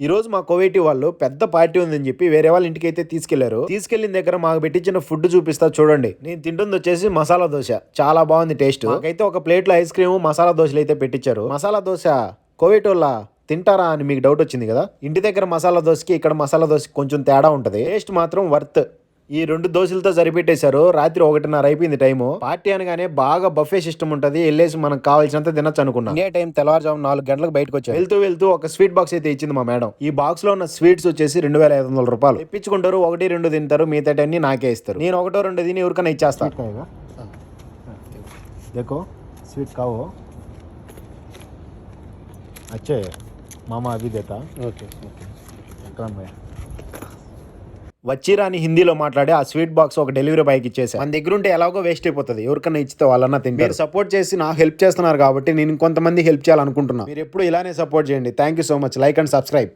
ఈ రోజు మా కోవేటి వాళ్ళు పెద్ద పార్టీ ఉందని చెప్పి వేరే వాళ్ళ ఇంటికి అయితే తీసుకెళ్ళారు. తీసుకెళ్ళిన దగ్గర మాకు పెట్టించిన ఫుడ్ చూపిస్తా చూడండి. నేను తింటుంది వచ్చేసి మసాలా దోశ. చాలా బాగుంది టేస్ట్. అయితే ఒక ప్లేట్లో ఐస్ క్రీమ్ మసాలా దోశలు అయితే పెట్టించారు. మసాలా దోశ కోవేటి వాళ్ళ తింటారా అని మీకు డౌట్ వచ్చింది కదా? ఇంటి దగ్గర మసాలా దోశకి ఇక్కడ మసాలా దోశకి కొంచెం తేడా ఉంటుంది. టేస్ట్ మాత్రం వర్త్ ఈ రెండు దోశలతో సరిపెట్టేశారు రాత్రి ఒకటిన్నర అయిపోయింది టైము పార్టీ అనగానే బాగా బఫే సిస్టమ్ ఉంటది వెళ్ళేసి మనకు కావాల్సినంత తినొచ్చు అనుకున్నాం ఇదే టైం తెల్లవారుజాము నాలుగు గంటలకు బయటకు వచ్చాం వెళ్తూ వెళ్తూ ఒక స్వీట్ బాక్స్ అయితే ఇచ్చింది మా మేడం ఈ బాక్స్ లో ఉన్న స్వీట్స్ వచ్చేసి రెండు వేల ఐదు వందల రూపాయలు తెప్పించుకుంటారు ఒకటి రెండు తింటారు మిగతా అన్ని నాకే ఇస్తారు నేను ఒకటో రెండు తిని ఎవరికైనా ఇచ్చేస్తా देखो स्वीट खाओ अच्छे है मामा अभी देता ఓకే విక్రమ్ భయ్య వచ్చిరాని హిందీలో మాట్లాడి ఆ స్వీట్ బాక్స్ ఒక డెలివరీ బాయ్కి ఇచ్చేసి. మన దగ్గర ఉంటే ఎలాగో వేస్ట్ అయిపోతుంది. ఎవరికన్నా ఇచ్చితే వాళ్ళన్నా తింటారు. మీరు సపోర్ట్ చేసి నాకు హెల్ప్ చేస్తున్నారు కాబట్టి నేను ఇంకొంతమంది హెల్ప్ చేయాలనుకుంటున్నా. మీరు ఎప్పుడు ఇలానే సపోర్ట్ చేయండి. Thank you so much like and subscribe